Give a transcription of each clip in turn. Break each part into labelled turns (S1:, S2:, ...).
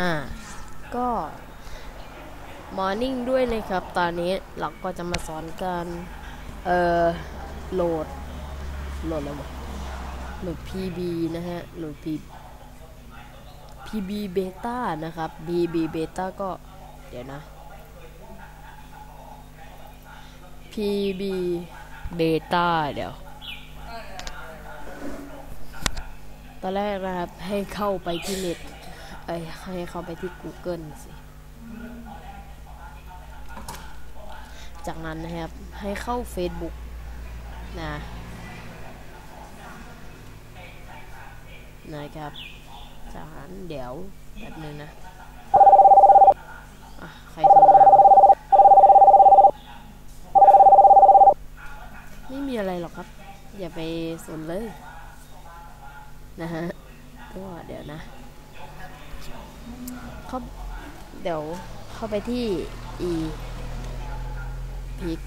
S1: อ่า ก็มอร์นิ่งด้วยนะครับ ตอนนี้เราก็จะมาสอนการเอ่อโหลด โหลดอะไรวโหลด PB นะฮะ โหลด P PB Beta นะครับ BB Beta ก็ เดี๋ยวนะ PB Beta เดี๋ยว ตอนแรกนะครับ ให้เข้าไปที่เน็ต เอ้ยให้เขาไปที่ Google สิ จากนั้นนะครับ ให้เข้า Facebook นะนะครับ จากนั้นเดี๋ยวแบบนึงนะะใครโทรมาวะไม่มีอะไรหรอกครับ อย่าไปสนเลย นะฮะ ก็เดี๋ยวนะ เข้าเดี๋ยวเข้าไปที่ e pic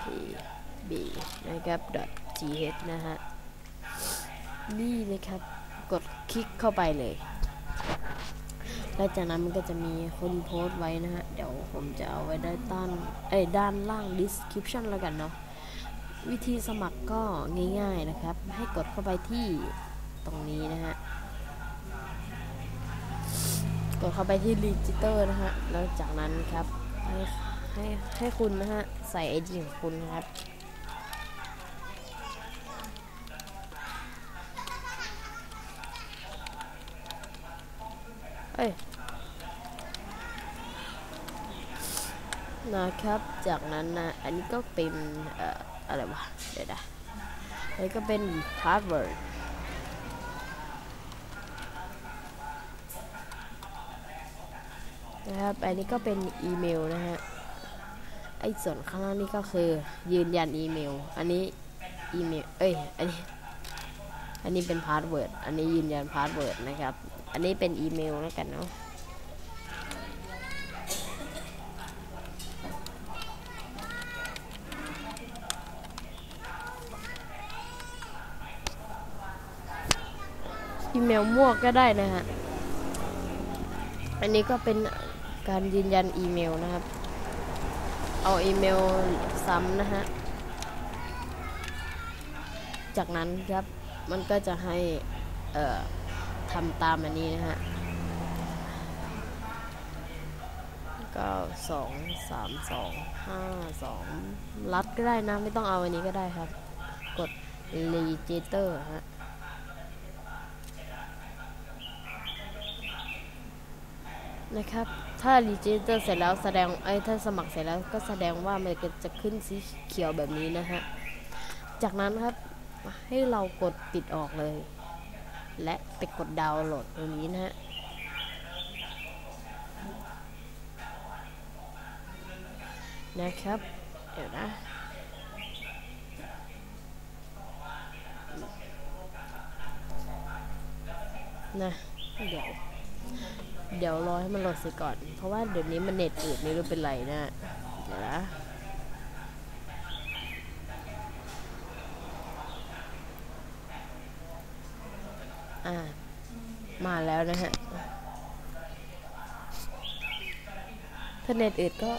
S1: p b นะครับ .th นะฮะ นี่นะครับกดคลิกเข้าไปเลย แล้วจากนั้นมันก็จะมีคนโพสต์ไว้นะฮะ เดี๋ยวผมจะเอาไว้ด้านต้านเอ้ด้านล่าง description แล้วกันเนาะ วิธีสมัครก็ง่ายๆนะครับ ให้กดเข้าไปที่ ตรงนี้นะฮะ กดเข้าไปที่ register นะฮะ แล้วจากนั้นครับ ให้ให้ให้คุณนะฮะ ใส่ ID ของคุณนะครับเอ้ยนะครับ จากนั้นนะอันนี้ก็เป็น เอ่อ อะไรวะ เดี๋ยวนะอันนี้ก็เป็น password นะครับ อันนี้ก็เป็นอีเมลนะฮะ ไอ้ส่วนข้างล่างนี่ก็คือยืนยันอีเมล อันนี้อีเมล เอ้ย อันนี้ อันนี้เป็นพาสเวิร์ด อันนี้ยืนยันพาสเวิร์ดนะครับ อันนี้เป็นอีเมลแล้วกันเนาะอีเมลมั่วก็ได้นะฮะ อันนี้ก็เป็น การยืนยันอีเมลนะครับ เอาอีเมลซ้ำนะฮะ จากนั้นครับมันก็จะให้เอ่อทำตามอันนี้นะฮะก็สองสามสองห้าสองรัดก็ได้นะ ไม่ต้องเอาอันนี้ก็ได้ครับ กด register ฮะนะครับ ถ้า register เสร็จแล้วแสดงเอ้ถ้าสมัครเสร็จแล้วก็แสดงว่ามันจะขึ้นสีเขียวแบบนี้นะฮะ จากนั้นครับให้เรากดปิดออกเลย และไปกดดาวน์โหลดตรงนี้นะฮะนะครับ เดี๋ยวนะนะเดี๋ยว เดี๋ยวรอให้มันโหลดเสร็จก่อน เพราะว่าเดี๋ยวนี้มันเน็ตอืดไม่รู้เป็นไรนะเดี๋ยวนะอ่า มาแล้วนะฮะถ้าเน็ตอืดก็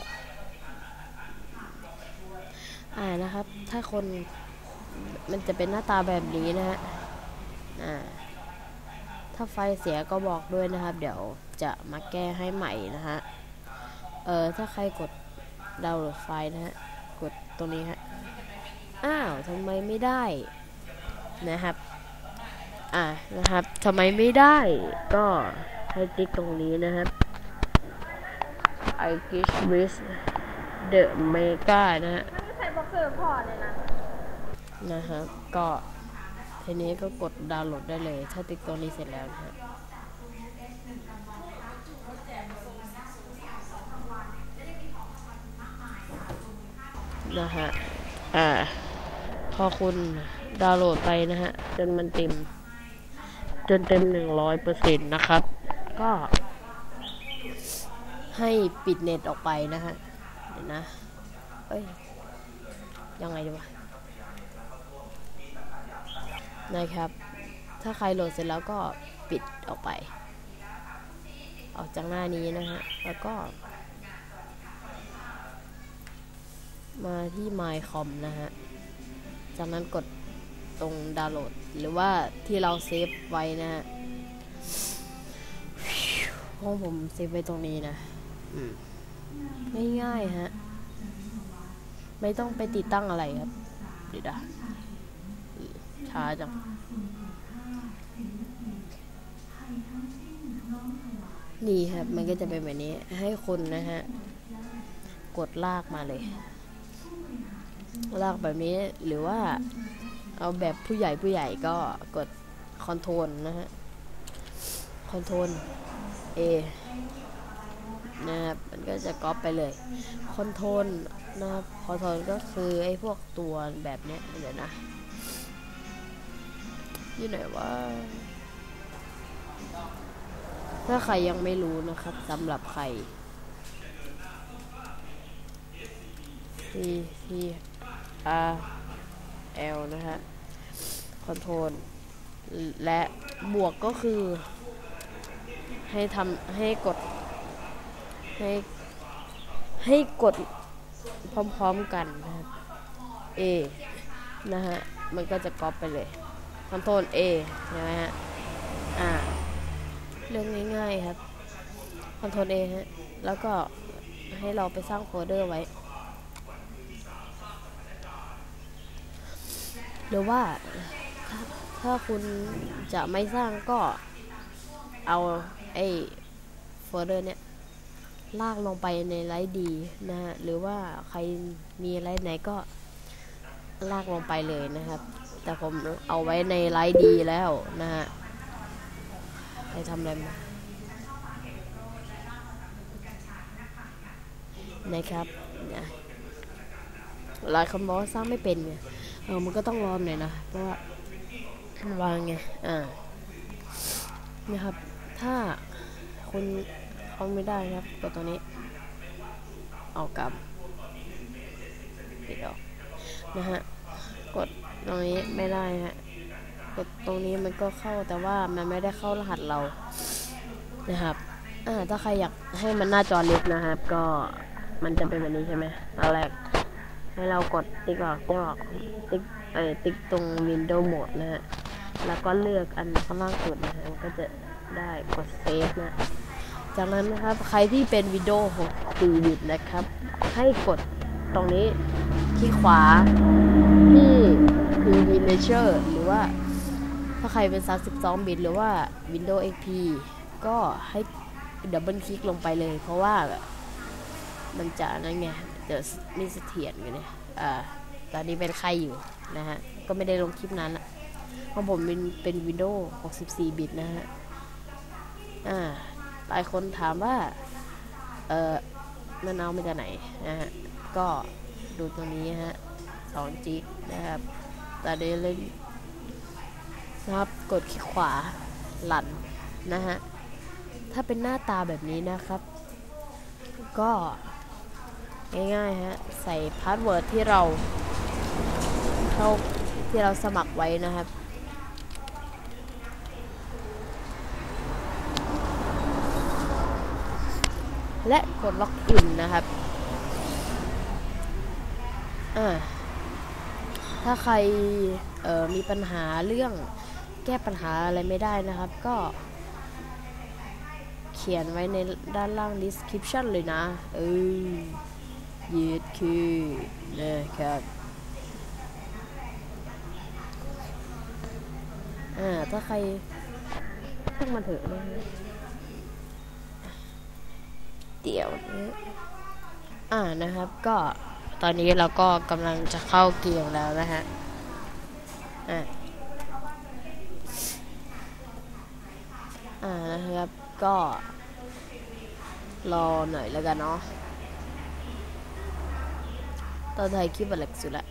S1: อ่านะครับ ถ้าคนมันจะเป็นหน้าตาแบบนี้นะฮะ อ่า ถ้าไฟเสียก็บอกด้วยนะครับ เดี๋ยวจะมาแก้ให้ใหม่นะฮะ เออถ้าใครกดดาวน์โหลดไฟล์นะฮะ กดตรงนี้ฮะ อ้าวทำไมไม่ได้นะครับ อ่านะครับทำไมไม่ได้ ก็ให้ติ๊กตรงนี้นะครับ I guess with the mega นะฮะ
S2: ไม่ใส่บ็อกเซอร์พอเลยนะ
S1: นะครับ ก็ ทีนี้ก็กดดาวน์โหลดได้เลย ถ้าติ๊กตรงนี้เสร็จแล้วนะฮะนะฮะ อ่า พอคุณดาวน์โหลดไปนะฮะ จนมันเต็ม จนเต็มหนึ่งร้อยเปอร์เซ็นต์นะครับ ก็ ให้ปิดเน็ตออกไปนะฮะ เดี๋ยวนะ เอ้ย ยังไงดีวะ นะครับ ถ้าใครโหลดเสร็จแล้วก็ปิดออกไป ออกจากหน้านี้นะฮะ แล้วก็ มาที่ My Com นะฮะ จากนั้นกดตรงดาวน์โหลด หรือว่าที่เราเซฟไว้นะฮะห้องผมเซฟไว้ตรงนี้นะอืมง่ายๆฮะ ไม่ต้องไปติดตั้งอะไรครับ เดี๋ยวนะ ช้าจัง นี่ครับ มันก็จะเป็นแบบนี้ ให้คนนะฮะ กดลากมาเลย ลากแบบนี้ หรือว่า เอาแบบผู้ใหญ่ผู้ใหญ่ก็กดคอนโทรลนะฮะ คอนโทรล A นะครับ มันก็จะก๊อปไปเลย คอนโทรลนะครับ คอนโทรลก็คือไอ้พวกตัวแบบเนี้ยเดี๋ยวนะ อยู่ไหนว่าถ้าใครยังไม่รู้นะครับสำหรับใคร C T R L นะฮะคอนโทรลและบวกก็คือ ให้ทำให้กด ให้ให้กดพร้อมๆกันนะครับ A นะฮะ มันก็จะก๊อปไปเลย คอนโทรล A ใช่ไหมฮะ อ่า เรื่องง่ายๆครับคอนโทรล A ฮะ แล้วก็ให้เราไปสร้างโฟลเดอร์ไว้ หรือว่าถ้าคุณจะไม่สร้างก็เอาไอ้โฟลเดอร์เนี้ยลากลงไปในไลท์ดีนะฮะ หรือว่าใครมีไลท์ไหนก็ลากลงไปเลยนะครับ แต่ผมเอาไว้ในไลท์ดีแล้วนะฮะใครทำอะไรมานะครับนะหลายคนบอกว่าสร้างไม่เป็นไงเออมันก็ต้องรอหน่อยนะ เพราะว่ามันวางไงอ่านะครับ ถ้าคุณเขาไม่ได้ครับกดตรงนี้ เอากลับปิดออกนะฮะ กด ตรงนี้ไม่ได้ฮะกดตรงนี้มันก็เข้าแต่ว่ามันไม่ได้เข้ารหัสเรานะครับอ่าถ้าใครอยากให้มันหน้าจอเล็กนะครับ ก็มันจะเป็นแบบนี้ใช่ไหมตอนแรกให้เรากดติ๊กออกติ๊กออกติ๊กเอ่อติ๊กตรง Windows Mode นะฮะแล้วก็เลือกอันข้างล่างสุดนะฮะก็จะได้กดเซฟนะ จากนั้นนะครับใครที่เป็น Windows 6 4บิตนะครับ ให้กดตรงนี้ที่ขวาที่ คือ Miniature หรือว่าถ้าใครเป็น 32 บิตหรือว่า Windows XP ก็ให้ดับเบิลคลิกลงไปเลย เพราะว่ามันจะนั่นไงจะมีเสถียรกันเนี่ยอ่าตอนนี้เป็นใครอยู่นะฮะ ก็ไม่ได้ลงคลิปนั้นละเพราะผมเป็นเป็น Windows 64 บิตนะฮะ อ่า หลายคนถามว่า เออมันเอามาจากไหนนะฮะ ก็ดูตรงนี้ฮะ2จิกนะครับ ตอนนี้เล่นนะครับกดคลิกขวาหลันนะฮะ ถ้าเป็นหน้าตาแบบนี้นะครับ ก็ง่ายๆฮะ ใส่พาสเวิร์ดที่เราเข้าที่เราสมัครไว้นะครับและกดล็อกอินนะครับ อ่า ถ้าใครมีปัญหาเรื่องแก้ปัญหาอะไรไม่ได้นะครับ ก็ เขียนไว้ในด้านล่าง description เลยนะ เออยืดคือนะครับอ่าถ้าใครตั้งมาเถอะนะฮะเดี๋ยวนี้อ่านะครับก็ ตอนนี้เราก็กำลังจะเข้าเกมแล้วนะฮะอ่านะครับก็รอหน่อยแล้วกันเนาะตอนไทยคลิปอะไรสุดละ